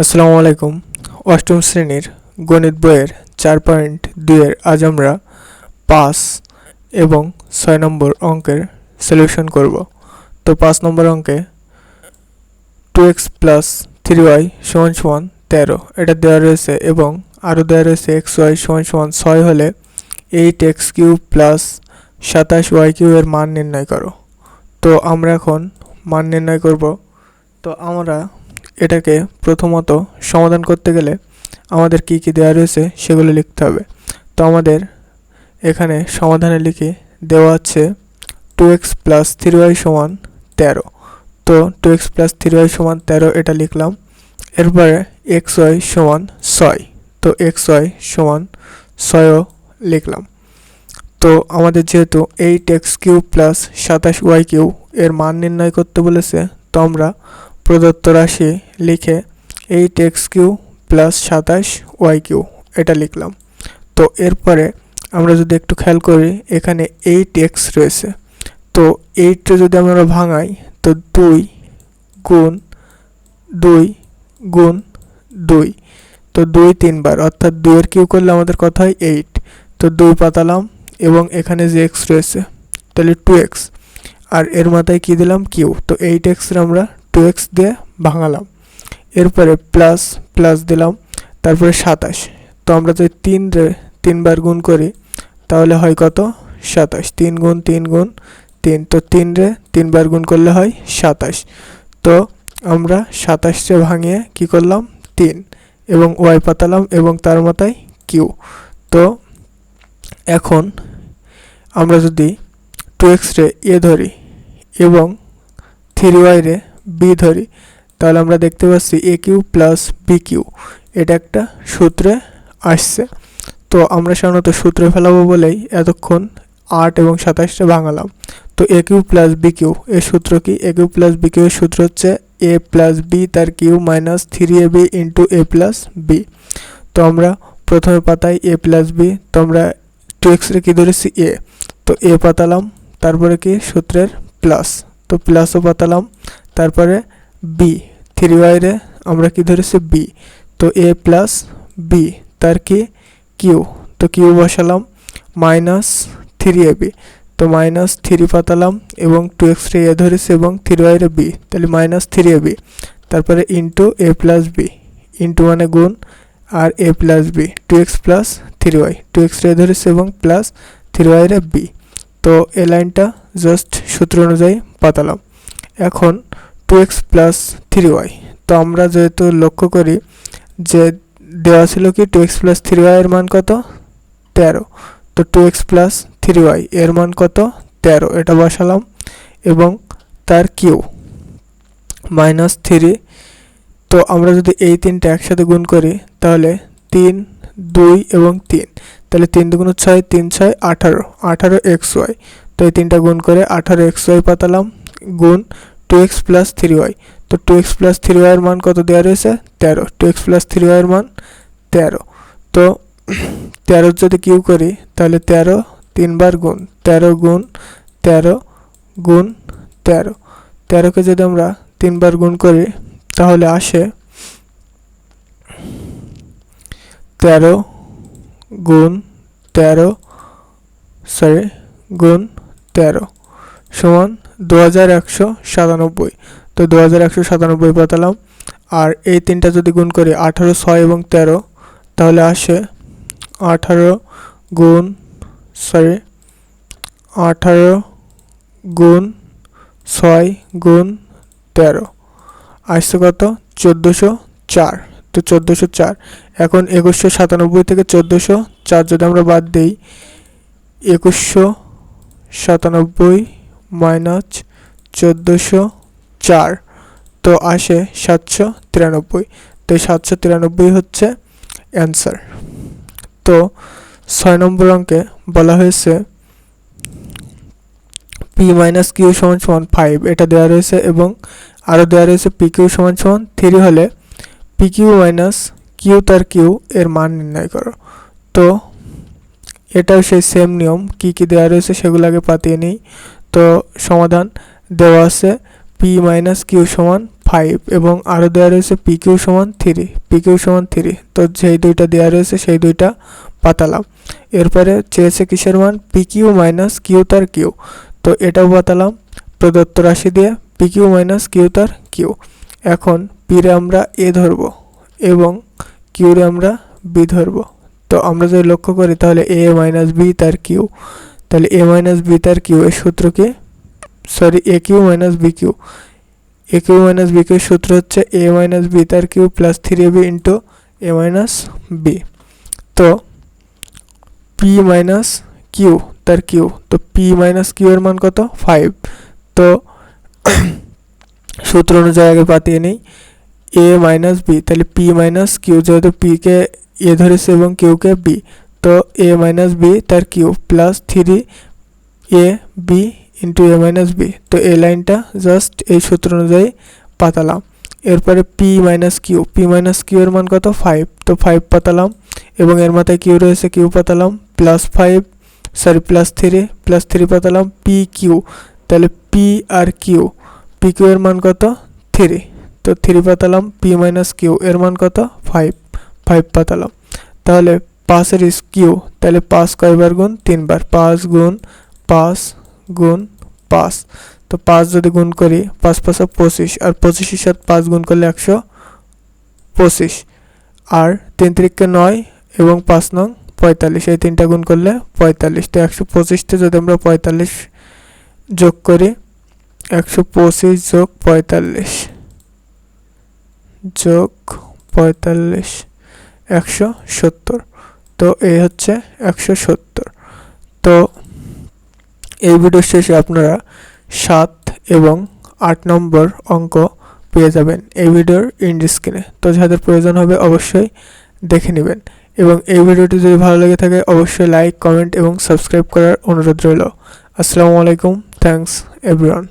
আসসালামু আলাইকুম। অষ্টম শ্রেণির গণিত বইয়ের চার পয়েন্ট দুইয়ের আজ আমরা পাঁচ এবং ছয় নম্বর অঙ্কের সলিউশন করব। তো পাঁচ নম্বর অঙ্কে two x plus three y সমান সমান তেরো। এটা দেওয়া রয়েছে এবং আরও দেওয়া রয়েছে এক্স ওয়াই সমান সমান ছয় হলে এইট এক্স কিউ প্লাস সাতাশ ওয়াই কিউ এর মান নির্ণয় করো। তো আমরা এখন মান নির্ণয় করব। তো আমরা এটাকে প্রথমত সমাধান করতে গেলে আমাদের কি কি দেওয়া রয়েছে সেগুলো লিখতে হবে। তো আমাদের এখানে সমাধানে লিখে দেওয়া আছে two x plus three y সমান তেরো। তো two x plus three y সমান তেরো এটা লিখলাম। এরপরে এক্স ওয়াই সমান ছয়। তো এক্স ওয়াই সমান ছয়ও লিখলাম। তো আমাদের যেহেতু এইট এক্স কিউ প্লাস সাতাশ ওয়াই কিউ এর মান নির্ণয় করতে বলেছে, তো আমরা প্রদত্ত রাশি লিখে এইট এক্স কিউ প্লাস সাতাশ ওয়াই কিউ এটা লিখলাম। তো এরপরে আমরা যদি একটু খেয়াল করি, এখানে এইট এক্স রয়েছে। তো এইটটা যদি আমরা ভাঙাই, তো দুই গুণ দুই গুণ দুই। তো দুই তিনবার, অর্থাৎ দুইয়ের কিউ করলে আমাদের কথা হয়? এইট তো দুই পাতালাম এবং এখানে যে এক্স রয়েছে, তাহলে টু এক্স আর এর মাথায় কি দিলাম? কিউ তো এইট এক্সের আমরা টু এক্স দিয়ে ভাঙালাম। এরপরে প্লাস প্লাস দিলাম, তারপরে সাতাশ। তো আমরা যদি তিন তিনবার গুণ করি, তাহলে হয় কত? সাতাশ। তিন গুণ তিন গুণ তিন। তো তিন রে তিনবার গুণ করলে হয় সাতাশ। তো আমরা সাতাশে ভাঙিয়ে কি করলাম? তিন। এবং ওয়াই পাতালাম এবং তার মাথায় কিউ তো এখন আমরা যদি টু এক্স রে এ ধরি এবং থ্রি ওয়াই রে বি ধরি, তাহলে আমরা দেখতে পাচ্ছি a cube plus b cube এটা একটা সূত্রে আসছে। তো আমরা সাধারণত সূত্রে ফেলাবো বলেই এতক্ষণ আট এবং সাতাশটা ভাঙালাম। তো a cube plus b cube এর সূত্র কি? A cube plus b cube এর সূত্র হচ্ছে এ প্লাস বি তার cube minus three a b into a plus b তো আমরা প্রথমে পাতাই এ প্লাস বি তো আমরা টু এক্স রে কী ধরেছি? এ তো এ পাতালাম, তারপরে কি? সূত্রের প্লাস তো প্লাসও পাতালাম তারপরে বি থ্রি ওয়াইরে আমরা কি ধরেছি? বি তো এ প্লাস বি তার কি? কিউ তো কিউ বসালাম মাইনাস থ্রি এ বি তো মাইনাস থ্রি পাতালাম এবং টু এক্স রে এ ধরেছি এবং থ্রি ওয়াইরে বি তাহলে মাইনাস থ্রি এ বি তারপরে into a plus b into মানে গুণ, আর a plus b two x plus three y two x রে ধরেছি এবং প্লাস থ্রি ওয়াইরে বি তো এ লাইনটা জাস্ট সূত্র অনুযায়ী পাতালাম। এখন two x plus three y তো আমরা যেহেতু লক্ষ্য করি যে দেওয়া ছিল কি two x plus three y এর মান কত? তেরো। তো two x plus three y এর মান কত? তেরো। এটা বসালাম। এবং তার কিউ মাইনাস থ্রি তো আমরা যদি এই তিনটা একসাথে গুণ করি, তাহলে তিন, দুই এবং তিন। তাহলে তিন দুগুণ ছয়, তিন ছয়, আঠারো। আঠারো এক্স ওয়াই তো এই তিনটা গুণ করে আঠারো এক্স ওয়াই পাতালাম। গুণ two x plus three y তো টু এক্স প্লাস থ্রি ওয়াইয়ের মান কত দেওয়া রয়েছে? তেরো। টু এক্স প্লাস থ্রি ওয়াইয়ের মান তেরো। তো তেরো যদি কিউ করি, তাহলে তেরো তিনবার গুণ তেরো গুণ তেরো গুণ তেরো। তেরোকে যদি আমরা তিনবার গুণ করি, তাহলে আসে তেরো গুণ তেরো সরি গুণ তেরো। সমান দু হাজার একশো সাতানব্বই। তো দু হাজার একশো সাতানব্বই পাতালাম আর এই তিনটা যদি গুণ করি আঠারো, ছয় এবং তেরো, তাহলে আসে আঠারো গুণ সরি আঠারো গুণ, ছয় গুণ, তেরো। আসছে কত? চোদ্দোশো চার। তো চোদ্দোশো চার। এখন একুশশো সাতানব্বই থেকে চোদ্দোশো চার যদি আমরা বাদ দিই, একুশশো সাতানব্বই মাইনাস চোদ্দোশো চার। তো আসে সাতশো তিরানব্বই। তো সাতশো তিরানব্বই হচ্ছে অ্যান্সার তো ছয় নম্বর অঙ্কে বলা হয়েছে পি মাইনাস কিউ সমান সমান ফাইভ এটা দেওয়া রয়েছে এবং আরও দেওয়া রয়েছে পি কিউ সমান সমান থ্রি হলে পি কিউ মাইনাস কিউ তার কিউ এর মান নির্ণয় করো। তো এটাও সেই সেম নিয়ম। কি কি দেওয়া রয়েছে সেগুলো আগে পাতিয়ে নিই। তো সমাধান দেওয়া আছে। পি মাইনাস কিউ সমান ফাইভ এবং আরও দেওয়া রয়েছে পি কিউ সমান থ্রি পি কিউ সমান থ্রি তো যেই দুইটা দেওয়া রয়েছে, সেই দুইটা পাতালাম। এরপরে চেয়েছে কিসের মান? পি কিউ মাইনাস কিউ তার কিউ তো এটাও পাতালাম প্রদত্ত রাশি দিয়ে পি কিউ মাইনাস কিউ তার কিউ এখন পিরে আমরা এ ধরব এবং কিউরে আমরা বি ধরব। তো আমরা যদি লক্ষ্য করি, তাহলে এ মাইনাস বি তার কিউ তাহলে এ মাইনাস বি তার কিউ এর সূত্রকে sorry A cube minus B cube A cube minus B cube সূত্র হচ্ছে এ মাইনাস বি তার cube plus three B into A minus B তো পি মাইনাস কিউ তার কিউ তো পি মাইনাস কিউ এর মান কত ফাইভ তো সূত্র অনুযায়ী আগে পাতিয়ে নিই এ মাইনাস বি তাহলে পি মাইনাস কিউ যেহেতু পিকে এ ধরেছে এবং কিউকে বি তো এ মাইনাস বি তার cube plus three A B into A minus B তো এই লাইনটা জাস্ট এই সূত্র অনুযায়ী পাতালাম। এরপরে P minus Q P minus Q এর মান কত? ফাইভ তো ফাইভ পাতালাম এবং এর মাথায় কিউ রয়েছে cube পাতালাম plus five sorry plus three plus three পাতালাম P Q তাহলে পি আর কিউ পি কিউ এর মান কত? থ্রি তো থ্রি পাতালাম পি মাইনাস কিউ এর মান কত? ফাইভ ফাইভ পাতালাম। তাহলে পাঁচের ইস কিউ তাহলে পাঁচ কয়বার গুণ? তিনবার। পাঁচ গুণ পাঁচ গুণ পাঁচ তো পাঁচ যদি গুণ করি, পাঁচ পাঁচা পঁচিশ। আর পঁচিশের সাথে পাঁচ গুণ করলে একশো পঁচিশ। আর তিন তিরিককে নয় এবং পাঁচ নং পঁয়তাল্লিশ। এই তিনটা গুণ করলে পঁয়তাল্লিশ। তো একশো পঁচিশতে যদি আমরা পঁয়তাল্লিশ যোগ করি, একশো পঁচিশ যোগ পঁয়তাল্লিশ। যোগ পঁয়তাল্লিশ। একশো সত্তর। তো এই হচ্ছে একশো সত্তর। তো এই ভিডিও শেষে আপনারা সাত এবং আট নম্বর অঙ্ক পেয়ে যাবেন এই ভিডিওর ইন্ড স্ক্রিনে তো যাদের প্রয়োজন হবে অবশ্যই দেখে নেবেন। এবং এই ভিডিওটি যদি ভালো লেগে থাকে, অবশ্যই লাইক কমেন্ট এবং সাবস্ক্রাইব করার অনুরোধ রইল। আসসালামু আলাইকুম থ্যাংকস এভরিওয়ান